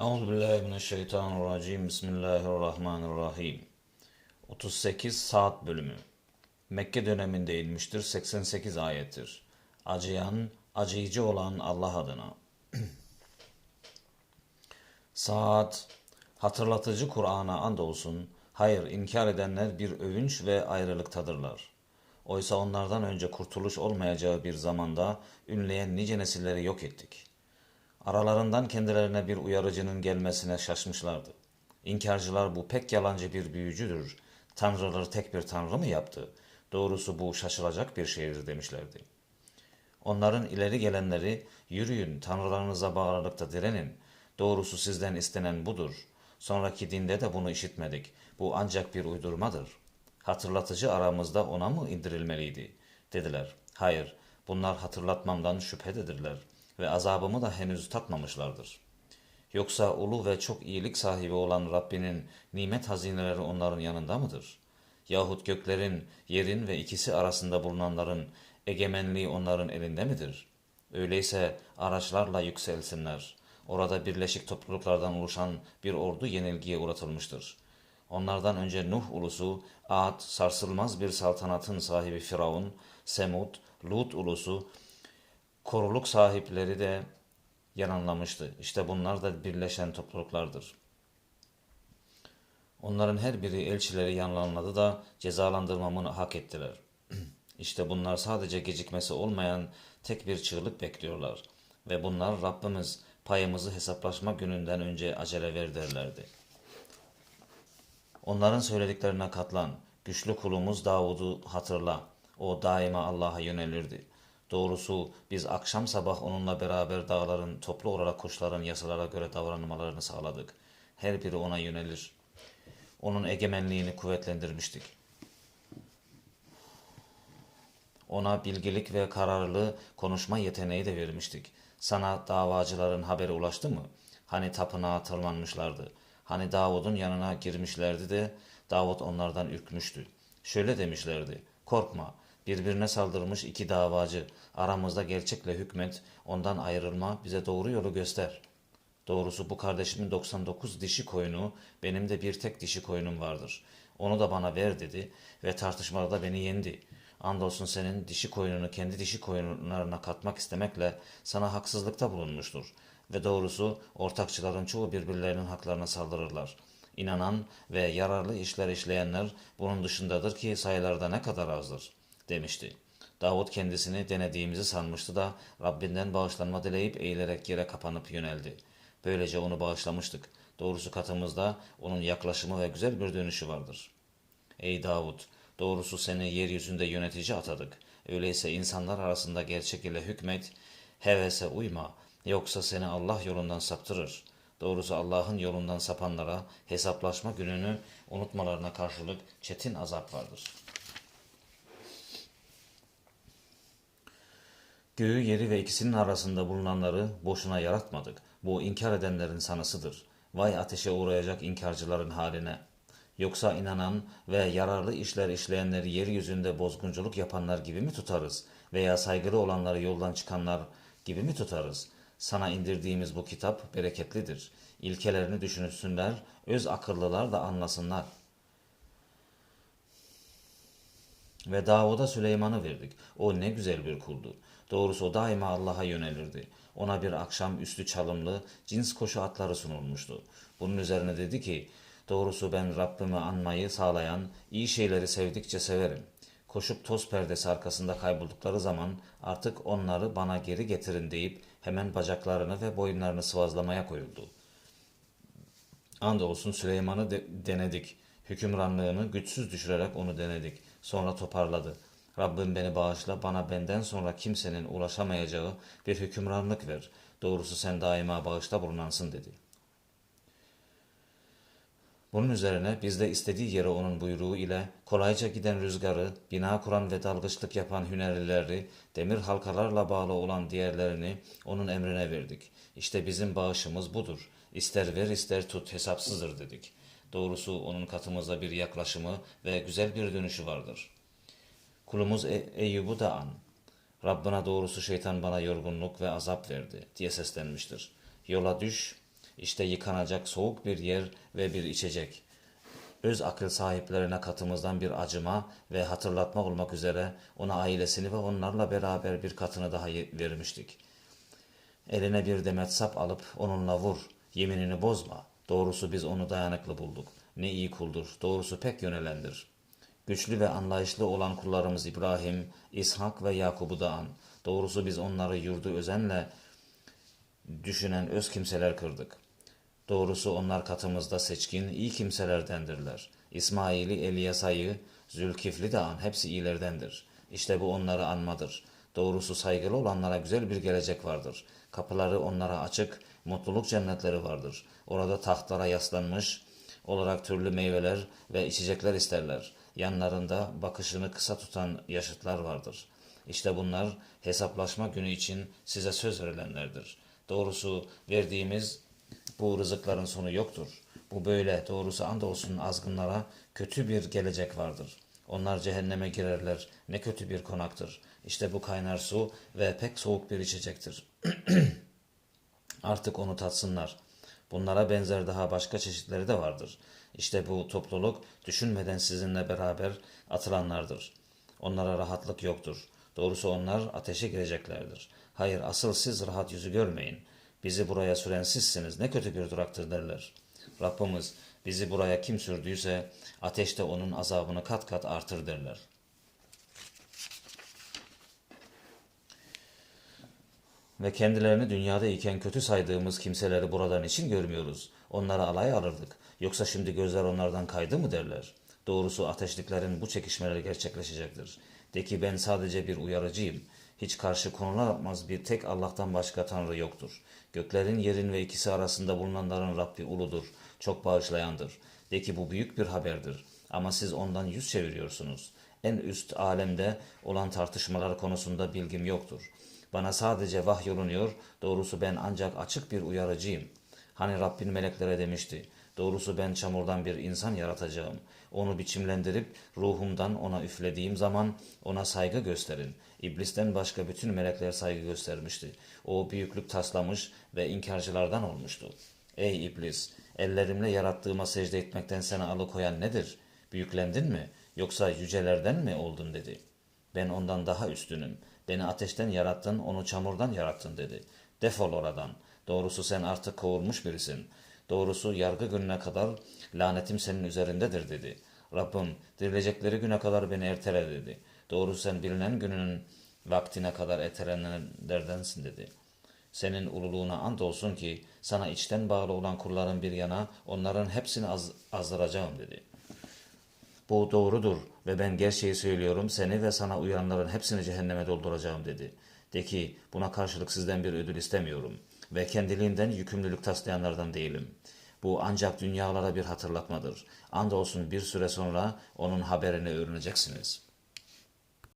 Euzubillahimineşşeytanirracim. Bismillahirrahmanirrahim. 38 Saat bölümü. Mekke döneminde inmiştir. 88 ayettir. Acıyan, acıyıcı olan Allah adına. Saat, hatırlatıcı Kur'an'a andolsun. Hayır, inkar edenler bir övünç ve ayrılıktadırlar. Oysa onlardan önce kurtuluş olmayacağı bir zamanda ünleyen nice nesilleri yok ettik.'' Aralarından kendilerine bir uyarıcının gelmesine şaşmışlardı. İnkarcılar bu pek yalancı bir büyücüdür. Tanrıları tek bir tanrı mı yaptı? Doğrusu bu şaşılacak bir şeydir demişlerdi. Onların ileri gelenleri yürüyün tanrılarınıza bağlılıkta direnin. Doğrusu sizden istenen budur. Sonraki dinde de bunu işitmedik. Bu ancak bir uydurmadır. Hatırlatıcı aramızda ona mı indirilmeliydi? Dediler. Hayır, bunlar hatırlatmamdan şüphededirler ve azabımı da henüz tatmamışlardır. Yoksa ulu ve çok iyilik sahibi olan Rabbinin nimet hazineleri onların yanında mıdır? Yahut göklerin, yerin ve ikisi arasında bulunanların egemenliği onların elinde midir? Öyleyse araçlarla yükselsinler. Orada birleşik topluluklardan oluşan bir ordu yenilgiye uğratılmıştır. Onlardan önce Nuh ulusu, Ad, sarsılmaz bir saltanatın sahibi Firavun, Semud, Lut ulusu, koruluk sahipleri de yalanlamıştı. İşte bunlar da birleşen topluluklardır. Onların her biri elçileri yalanladı da cezalandırmamını hak ettiler. İşte bunlar sadece gecikmesi olmayan tek bir çığlık bekliyorlar. Ve bunlar Rabbimiz payımızı hesaplaşma gününden önce acele ver derlerdi. Onların söylediklerine katlan. Güçlü kulumuz Davud'u hatırla. O daima Allah'a yönelirdi. Doğrusu biz akşam sabah onunla beraber dağların toplu olarak kuşların yasalara göre davranmalarını sağladık. Her biri ona yönelir. Onun egemenliğini kuvvetlendirmiştik. Ona bilgilik ve kararlı konuşma yeteneği de vermiştik. Sana davacıların haberi ulaştı mı? Hani tapınağa tırmanmışlardı. Hani Davud'un yanına girmişlerdi de Davud onlardan ürkmüştü. Şöyle demişlerdi. Korkma, birbirine saldırmış iki davacı, aramızda gerçekle hükmet, ondan ayrılma, bize doğru yolu göster. Doğrusu bu kardeşimin 99 dişi koyunu, benim de bir tek dişi koyunum vardır. Onu da bana ver dedi ve tartışmada beni yendi. Andolsun senin dişi koyununu kendi dişi koyunlarına katmak istemekle sana haksızlıkta bulunmuştur. Ve doğrusu ortakçıların çoğu birbirlerinin haklarına saldırırlar. İnanan ve yararlı işler işleyenler bunun dışındadır ki sayılarda ne kadar azdır.'' Demişti. Davut kendisini denediğimizi sanmıştı da Rabbinden bağışlanma dileyip eğilerek yere kapanıp yöneldi. Böylece onu bağışlamıştık. Doğrusu katımızda onun yaklaşımı ve güzel bir dönüşü vardır. Ey Davut! Doğrusu seni yeryüzünde yönetici atadık. Öyleyse insanlar arasında gerçek ile hükmet, hevese uyma, yoksa seni Allah yolundan saptırır. Doğrusu Allah'ın yolundan sapanlara hesaplaşma gününü unutmalarına karşılık çetin azap vardır.'' Göğü yeri ve ikisinin arasında bulunanları boşuna yaratmadık. Bu inkar edenlerin sanısıdır. Vay ateşe uğrayacak inkarcıların haline. Yoksa inanan ve yararlı işler işleyenleri yeryüzünde bozgunculuk yapanlar gibi mi tutarız? Veya saygılı olanları yoldan çıkanlar gibi mi tutarız? Sana indirdiğimiz bu kitap bereketlidir. İlkelerini düşünsünler, öz akıllılar da anlasınlar. Ve Davud'a Süleyman'ı verdik. O ne güzel bir kuldu. Doğrusu o daima Allah'a yönelirdi. Ona bir akşam üstü çalımlı cins koşu atları sunulmuştu. Bunun üzerine dedi ki, doğrusu ben Rabbimi anmayı sağlayan iyi şeyleri sevdikçe severim. Koşup toz perdesi arkasında kayboldukları zaman artık onları bana geri getirin deyip hemen bacaklarını ve boyunlarını sıvazlamaya koyuldu. Andolsun Süleyman'ı de denedik. Hükümranlığını güçsüz düşürerek onu denedik. Sonra toparladı. Rabbim beni bağışla, bana benden sonra kimsenin ulaşamayacağı bir hükümranlık ver. Doğrusu sen daima bağışta bulunansın dedi. Bunun üzerine biz de istediği yere onun buyruğu ile kolayca giden rüzgarı, bina kuran ve dalgıçlık yapan hünerlileri, demir halkalarla bağlı olan diğerlerini onun emrine verdik. İşte bizim bağışımız budur. İster ver ister tut hesapsızdır dedik. Doğrusu onun katımızda bir yaklaşımı ve güzel bir dönüşü vardır.'' Kulumuz e Eyyub'u da an. Rabbına doğrusu şeytan bana yorgunluk ve azap verdi diye seslenmiştir. Yola düş, İşte yıkanacak soğuk bir yer ve bir içecek. Öz akıl sahiplerine katımızdan bir acıma ve hatırlatma olmak üzere ona ailesini ve onlarla beraber bir katını daha vermiştik. Eline bir demet sap alıp onunla vur. Yeminini bozma. Doğrusu biz onu dayanıklı bulduk. Ne iyi kuldur. Doğrusu pek yönelendir. Güçlü ve anlayışlı olan kullarımız İbrahim, İshak ve Yakub'u da an. Doğrusu biz onları yurdu özenle düşünen öz kimseler kırdık. Doğrusu onlar katımızda seçkin, iyi kimselerdendirler. İsmail'i, Eliyasa'yı, Zülkifli de an, hepsi iyilerdendir. İşte bu onları anmadır. Doğrusu saygılı olanlara güzel bir gelecek vardır. Kapıları onlara açık, mutluluk cennetleri vardır. Orada tahtlara yaslanmış olarak türlü meyveler ve içecekler isterler. Yanlarında bakışını kısa tutan yaşıtlar vardır. İşte bunlar hesaplaşma günü için size söz verilenlerdir. Doğrusu verdiğimiz bu rızıkların sonu yoktur. Bu böyle doğrusu andolsun azgınlara kötü bir gelecek vardır. Onlar cehenneme girerler. Ne kötü bir konaktır. İşte bu kaynar su ve pek soğuk bir içecektir. Artık onu tatsınlar. Bunlara benzer daha başka çeşitleri de vardır. İşte bu topluluk düşünmeden sizinle beraber atılanlardır. Onlara rahatlık yoktur. Doğrusu onlar ateşe gireceklerdir. Hayır asıl siz rahat yüzü görmeyin. Bizi buraya süren sizsiniz. Ne kötü bir duraktır derler. Rabbimiz bizi buraya kim sürdüyse ateşte onun azabını kat kat artır derler. Ve kendilerini dünyada iken kötü saydığımız kimseleri buradan için görmüyoruz. Onlara alay alırdık. Yoksa şimdi gözler onlardan kaydı mı derler. Doğrusu ateşliklerin bu çekişmeleri gerçekleşecektir. De ki ben sadece bir uyarıcıyım. Hiç karşı konulamaz bir tek Allah'tan başka Tanrı yoktur. Göklerin, yerin ve ikisi arasında bulunanların Rabbi uludur. Çok bağışlayandır. De ki bu büyük bir haberdir. Ama siz ondan yüz çeviriyorsunuz. En üst alemde olan tartışmalar konusunda bilgim yoktur. Bana sadece vahyolunuyor. Doğrusu ben ancak açık bir uyarıcıyım. Hani Rabbin meleklere demişti. Doğrusu ben çamurdan bir insan yaratacağım. Onu biçimlendirip ruhumdan ona üflediğim zaman ona saygı gösterin. İblisten başka bütün melekler saygı göstermişti. O büyüklük taslamış ve inkarcılardan olmuştu. Ey iblis! Ellerimle yarattığıma secde etmekten seni alıkoyan nedir? Büyüklendin mi? Yoksa yücelerden mi oldun dedi. Ben ondan daha üstünüm. Beni ateşten yarattın, onu çamurdan yarattın dedi. Defol oradan. Doğrusu sen artık kovulmuş birisin. Doğrusu yargı gününe kadar lanetim senin üzerindedir dedi. Rabbim dirilecekleri güne kadar beni ertele dedi. Doğrusu sen bilinen gününün vaktine kadar ertelenenlerdensin dedi. Senin ululuğuna and olsun ki sana içten bağlı olan kulların bir yana onların hepsini az, azdıracağım dedi. Bu doğrudur ve ben gerçeği söylüyorum seni ve sana uyanların hepsini cehenneme dolduracağım dedi. De ki buna karşılık sizden bir ödül istemiyorum ve kendiliğimden yükümlülük taslayanlardan değilim. Bu ancak dünyalara bir hatırlatmadır. Andolsun bir süre sonra onun haberini öğreneceksiniz.''